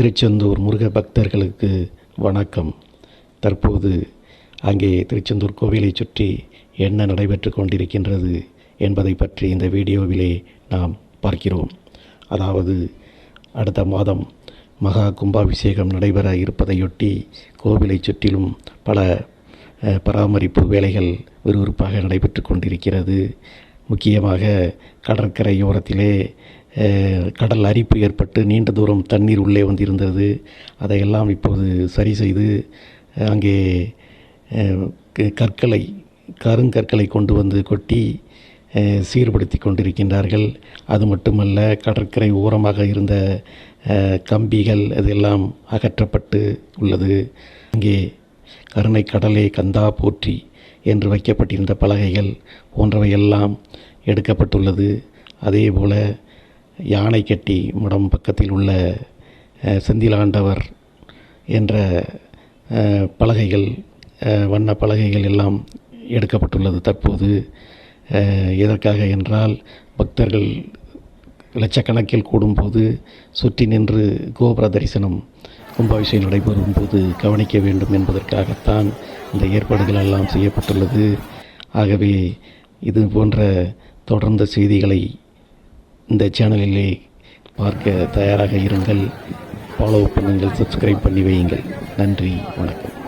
திருச்செந்தூர் முருக பக்தர்களுக்கு வணக்கம். தற்போது அங்கே திருச்செந்தூர் கோவிலை சுற்றி என்ன நடைபெற்று கொண்டிருக்கின்றது என்பதை பற்றி இந்த வீடியோவிலே நாம் பார்க்கிறோம். அதாவது அடுத்த மாதம் மகா கும்பாபிஷேகம் நடைபெற இருப்பதையொட்டி கோவிலை சுற்றிலும் பல பராமரிப்பு வேலைகள் விறுவிறுப்பாக நடைபெற்று கொண்டிருக்கிறது. முக்கியமாக கடற்கரையோரத்திலே கடல் அரிப்பு ஏற்பட்டு நீண்ட தூரம் தண்ணீர் உள்ளே வந்திருந்தது. அதையெல்லாம் இப்போது சரி செய்து அங்கே க- கற்களை கருங்கற்களை கொண்டு வந்து கொட்டி சீர்படுத்தி கொண்டிருக்கின்றார்கள். அது மட்டுமல்ல கடற்கரை ஓரமாக இருந்த கம்பிகள் அதெல்லாம் அகற்றப்பட்டு உள்ளது. அங்கே கருணை கடலே கந்தா போற்றி என்று வைக்கப்பட்டிருந்த பலகைகள் போன்றவையெல்லாம் எடுக்கப்பட்டுள்ளது. அதே போல யானை கட்டி மடம் பக்கத்தில் உள்ள செந்திலாண்டவர் என்ற பலகைகள் வண்ண பலகைகள் எல்லாம் எடுக்கப்பட்டுள்ளது தற்போது. எதற்காக என்றால் பக்தர்கள் லட்சக்கணக்கில் கூடும்போது சுற்றி நின்று கோபுர தரிசனம் கும்பாபிஷேகம் நடைபெறும் போது கவனிக்க வேண்டும் என்பதற்காகத்தான் இந்த ஏற்பாடுகள் எல்லாம் செய்யப்பட்டுள்ளது. ஆகவே இது போன்ற தொடர்ந்த செய்திகளை இந்த சேனலிலே பார்க்க தயாராக இருங்கள். ஃபாலோ பண்ணுங்கள் சப்ஸ்கிரைப் பண்ணி வையுங்கள். நன்றி வணக்கம்.